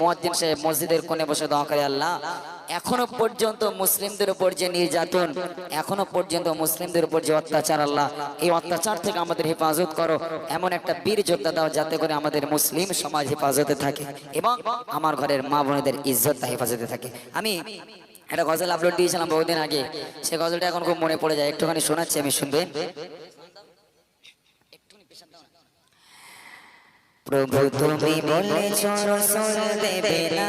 মুয়াজ্জিন সাহেব মসজিদের কোণে বসে দোয়া করে, আল্লাহ, এখনও পর্যন্ত মুসলিমদের উপর যে নির্যাতন, এখনও পর্যন্ত মুসলিমদের উপর যে অত্যাচার, আল্লাহ, এই অত্যাচার থেকে আমাদের হেফাজত করো। এমন একটা বীর যোদ্ধা দাও যাতে করে আমাদের মুসলিম সমাজ হেফাজতে থাকে এবং আমার ঘরের মা বোনেদের ইজ্জত হেফাজতে থাকে। আমি একটা গজল আপলোড দিয়েছিলাম বহুদিন আগে। সে গজলটা এখন খুব মনে পড়ে যায়। একটুখানি শোনাচ্ছি, আমি শুনবেন? প্রভু তুমি বলেছ রসুল দেবে না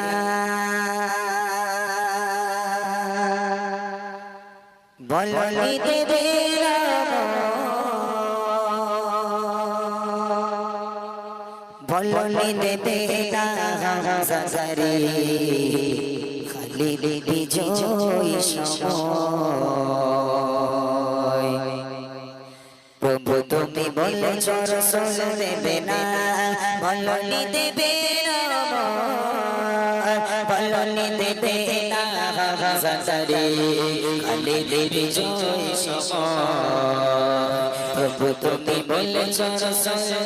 বলনি দেবে বলনি দেবে না সাসারি খালি দেবী জয় সময়। প্রভু তুমি বলেছ রসুল দেবে না বলনি দেবে না বলনি দেবে না সাসারি খালি দেবী জয় প্রভু তুমি বলেছ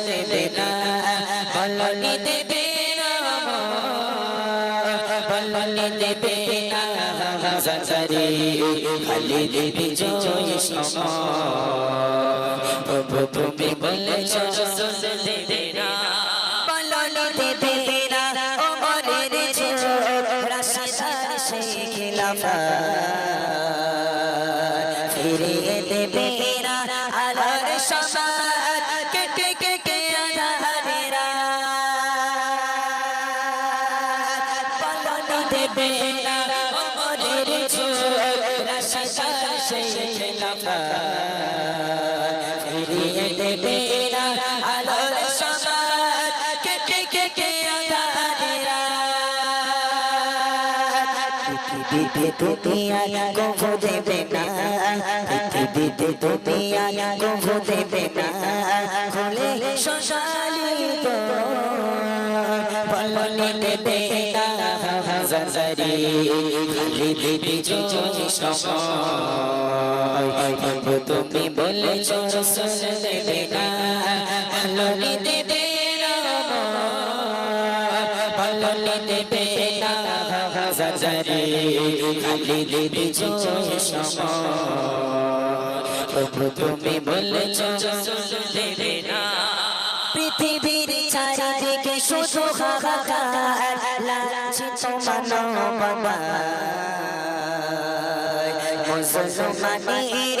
দেবে না। বলনি দেবে না। বলনি দেবে না। সাসারি খালি দেবী জয় প্রভু তুমি বলেছ সেই খিলাফা ফিরিয়ে দেবে আলোর সমাজ কেটে কেটে আধারেরা বলনি দেবে না ও মনের ছোট সেই খিলাফা। পৃথিবীতে তুমি আয়া গো দেবে না পৃথিবীতে তুমি আয়া গো দেবে না হলে শশালিত বলনি দেবে না হাজারি খালি দেবে সময় তুমি বলেছ রসুল দেবে না বলনি দেবে না বলনি দেবে না হাজারি খালি সময় প্রভু তুমি বলেছ দেবে না। পৃথিবীর চারিদিকে শুধু হাহাকার, লাঞ্ছিত মুসলমানের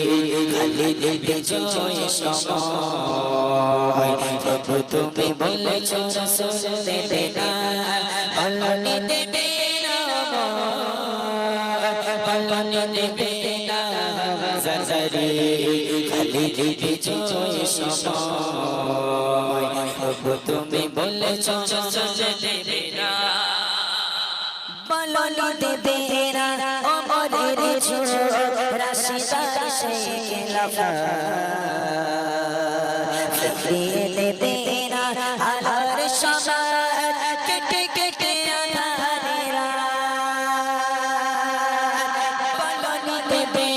মানবতা মুসলমানের আজারিতে বয় বাতাসে বিষাদা পুনরায় পাঠাও গো রাবার পুনরায় পাঠাও গো রাবার কাটো তো আকারে বলনি দেবে না সাজারে খালি দেবে জয় সময় প্রভু তুমি বলেছ প্রভু তুমি বলেছ বলনি দেবে ও মনের ছোট রাশিদার সেই খেলাফা। ফিরিয়ে দেবে না আলোর সমাজ। কেটে কেটে আধারেরা বলনি দেবে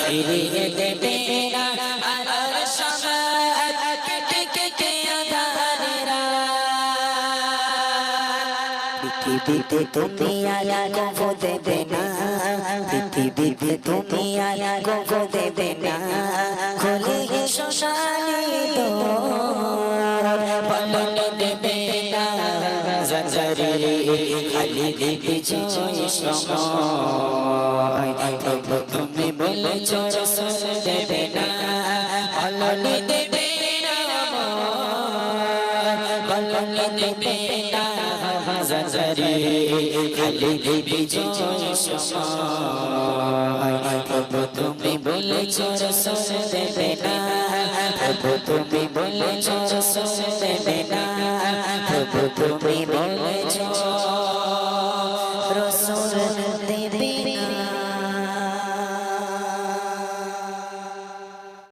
ফিরিয়ে দেবে পৃথিবীতে তুমি আয়া গো দেবে না। পৃথিবীতে তুমি আয়া গো দেবে না। খোলে শশালিত বলনি দেবে না। জাজারে খালি জয় সময় তুমি বলেছ দেবে না। বলনি দেবে না বলনি দেবে হাজারে খালি বিজয় সময় প্রভু তুমি বলেছ রসুল দেবে না প্রভু তুমি বলেছ রসুল দেবে না প্রভু তুমি বলেছ